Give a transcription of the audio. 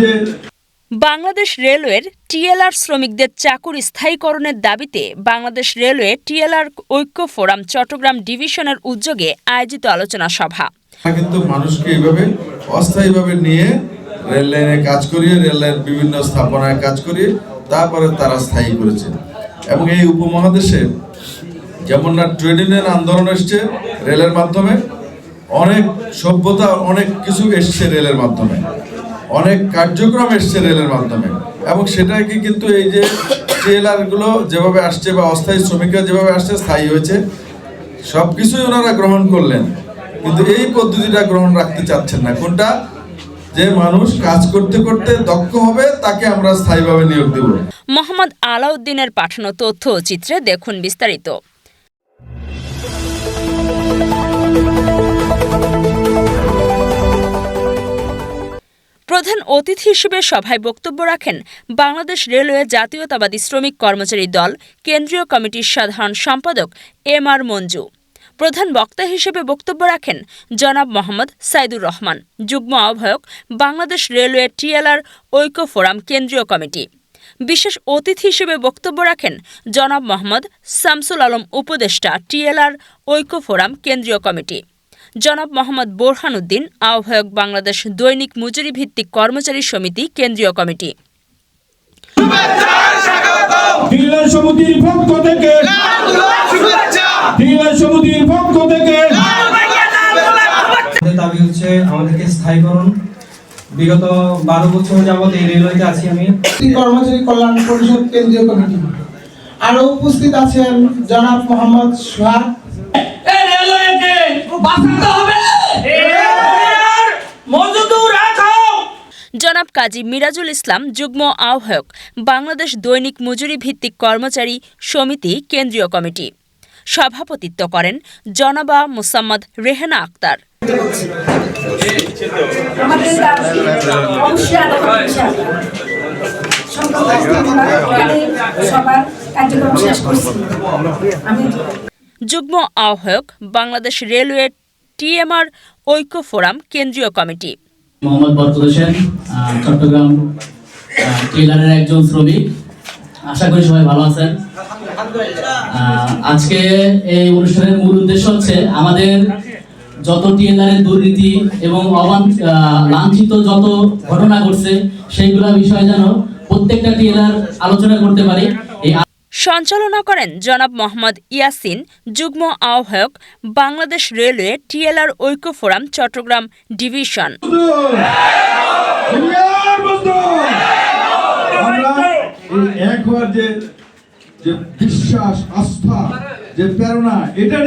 যে বাংলাদেশ রেলওয়ের টিএলআর শ্রমিকদের চাকুর স্থায়ীকরণের দাবিতে বাংলাদেশ রেলওয়ে টিএলআর ঐক্য ফোরাম চট্টগ্রাম ডিভিশনের উদ্যোগে আয়োজিত আলোচনা সভা। কিন্তু মানুষকে এইভাবে অস্থায়ীভাবে নিয়ে রেল লাইনে কাজ করিয়ে রেল লাইন বিভিন্ন স্থাপনায় কাজ করিয়ে তারপরে তারা স্থায়ী করেছে। এবং এই উপমহাদেশে যেমন না ট্রেড ইউনিয়ন আন্দোলন এসছে রেলের মাধ্যমে, অনেক সভ্যতা, অনেক কিছু এসছে রেলের মাধ্যমে, অনেক কার্যক্রম এসছে রেলের মাধ্যমে, এবং সেটাকে কিন্তু এই যে ট্রেলারগুলো যেভাবে আসছে বা অস্থায়ী শ্রমিকরা যেভাবে আসছে, স্থায়ী হয়েছে সব কিছুই ওনারা গ্রহণ করলেন, কিন্তু এই পদ্ধতিটা গ্রহণ রাখতে চাচ্ছেন না। কোনটা? যে মানুষ কাজ করতে করতে দক্ষ হবে, তাকে আমরা স্থায়ীভাবে নিয়োগ দেব। মোহাম্মদ আলাউদ্দিনের পাঠানো তথ্য চিত্রে দেখুন বিস্তারিত। প্রধান অতিথি হিসেবে সভায় বক্তব্য রাখেন বাংলাদেশ রেলওয়ে জাতীয়তাবাদী শ্রমিক কর্মচারী দল, কেন্দ্রীয় কমিটির সাধারণ সম্পাদক এম আর মঞ্জু। প্রধান বক্তা হিসেবে বক্তব্য রাখেন জনাব মোহাম্মদ সাইদুর রহমান, যুগ্ম আহ্বায়ক বাংলাদেশ রেলওয়ে টিএলআর ঐক্য ফোরাম কেন্দ্রীয় কমিটি। বিশেষ অতিথি হিসেবে বক্তব্য রাখেন জনাব মোহাম্মদ শামসুল আলম উপদেষ্টা টিএলআর ঐক্য ফোরাম কেন্দ্রীয় কমিটি। জনাব মোহাম্মদ বোরহান উদ্দিন আহ্বায়ক বাংলাদেশ দৈনিক মজুরি ভিত্তিক কর্মচারী সমিতি কেন্দ্রীয় কমিটি। সমিতির পক্ষ থেকে সমিতির পক্ষ থেকে দাবি হচ্ছে আমাদেরকে স্থায়ীকরণ বিগত বারো বছর যাবত এই রেলওয়েতে আছি আমি। কর্মচারী কল্যাণ পরিষদ কেন্দ্রীয় কমিটি। আরও উপস্থিত আছেন জনাব মোহাম্মদ সোহাগ। জনাব কাজী মিরাজুল ইসলাম যুগ্ম আহ্বায়ক বাংলাদেশ দৈনিক মজুরি ভিত্তিক কর্মচারী সমিতি কেন্দ্রীয় কমিটি। সভাপতিত্ব করেন জনাবা মুসাম্মদ রেহানা আক্তার। আমি যুগ্ম আহ্বায়ক, বাংলাদেশ রেলওয়ে টিএমআর ঐক্য ফোরাম কেন্দ্রীয় কমিটি। মোহাম্মদ বরকত হোসেন চট্টগ্রাম টেলারের একজন শ্রমিক। আশা করি সবাই ভালো আছেন। আজকে এই অনুষ্ঠানের মূল উদ্দেশ্য হচ্ছে আমাদের যত টিএলআরের দুর্নীতি এবং লাঞ্ছিত যত ঘটনা ঘটছে, সেইগুলা বিষয়ে যেন প্রত্যেকটা টিএলআর আলোচনা করতে পারি। সঞ্চালনা করেন জনাব মোহাম্মদ ইয়াসিন, যুগ্ম আহ্বায়ক, বাংলাদেশ রেলওয়ে টিএলআর ঐক্য ফোরাম, চট্টগ্রাম ডিভিশন। যে বিশ্বাস, আস্থা, যে প্রেরণা, এটা